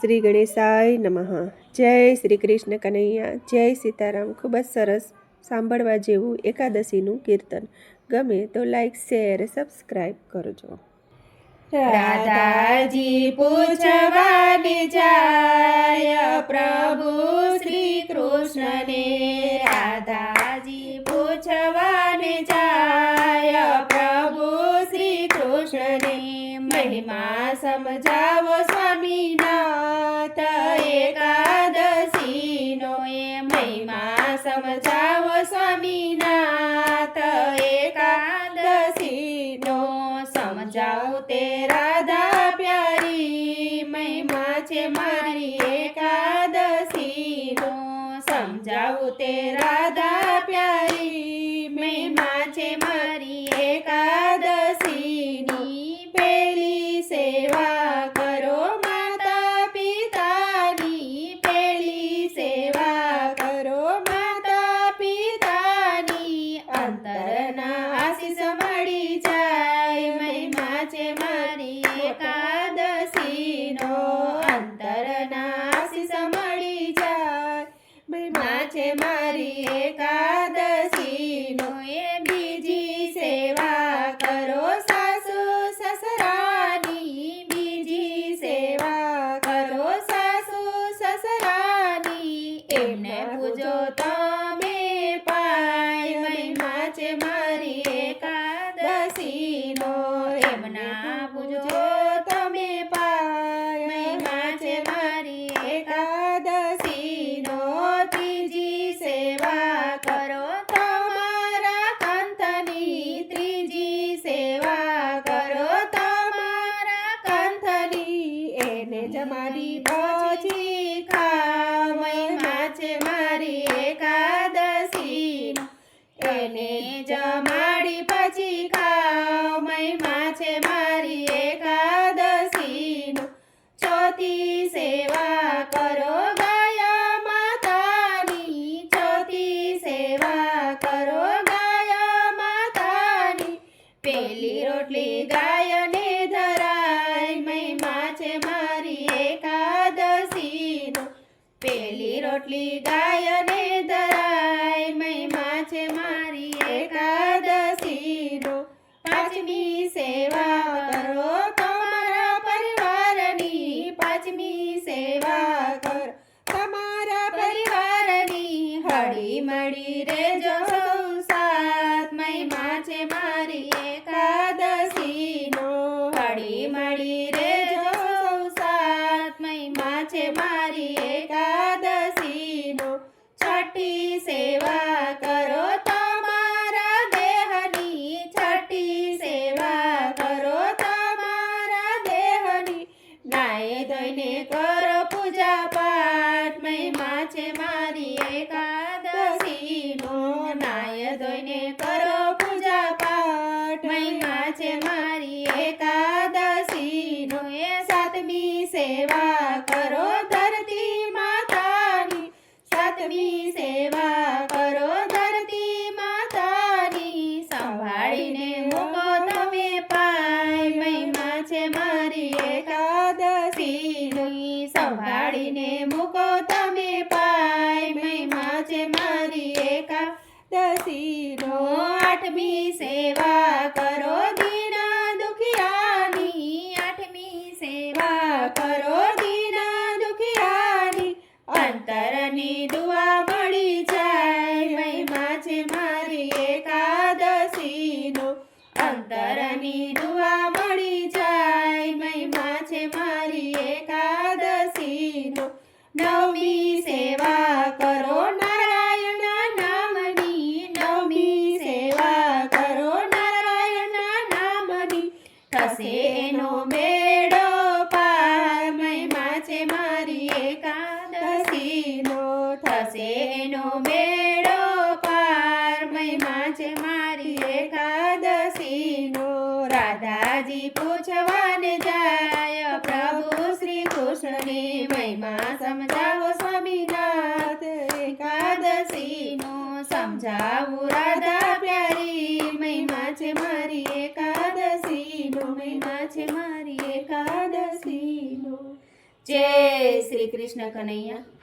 શ્રી ગણેશાય નમઃ. જય શ્રી કૃષ્ણ કનૈયા. જય સીતારામ. ખૂબ જ સરસ સાંભળવા જેવું એકાદશીનું કીર્તન. ગમે તો લાઈક શેર સબસ્ક્રાઈબ કરજો. રાધાજી પૂછવાની જાય, પ્રભુ શ્રી કૃષ્ણને રાધાજી સમજાવું તે રાધા પ્યારી, મહિમા છે મારી એકાદશીનો સમજાવું તે રાધા પ્યારી, મહિમા છે મારી એકાદશીની. પેલી સેવા કરો માતા પિતાની, પેલી સેવા કરો માતા પિતાની. અંતરના આશીષ મળી જાય મહિમા છે મારી એકાદશીનો અંતરના આશીષ મળી જાય છે મારી એકાદશીનો એ બીજી સેવા કરો સાસુ સસરાની બીજી સેવા કરો સાસુ સસરાની. એમને પૂજો તમે પાય મહિમા છે મારી એકાદશીનો. એમના પૂજો એને જમાડી પછી ખા મહિમા છે મારી એકાદશી એને જમાડી પેલી ગાય ને ધરાય, મહિમા છે મારી એકાદશીનો. પાંચમી સેવા કરો તમારા પરિવારની. પાંચમી સેવા કરો તમારા પરિવારની. હળી મળી રેજો સાથ મહિમા છે મારી એકાદશીનો. હળી મળી રેજો સૌ સાથ મહિમા છે મારી એકાદશીનો છઠ્ઠી સેવા આઠમી સેવા કરો દીના દુખિયાની. આઠમી સેવા કરો દીના દુખિયાની. અંતરની દુઆ મળી જાય. મહિમા છે મારી એકાદશીનો. અંતરની દુઆ મળી જાય. મહિમા છે મારી એકાદશીનો. નવમી સેવા કરો એનો મેળો પાર મહિમા છે મારી એકાદશીનો. રાધાજી પૂછવાને જાય, પ્રભુ શ્રી કૃષ્ણને મહિમા સમજાવો સ્વામીનાથ. એકાદશીનો સમજાવું રાધા પ્યારી, મહિમા છે મારી એકાદશીનો, મહિમા છે મારી એકાદશીનો. જય શ્રી કૃષ્ણ કનૈયા.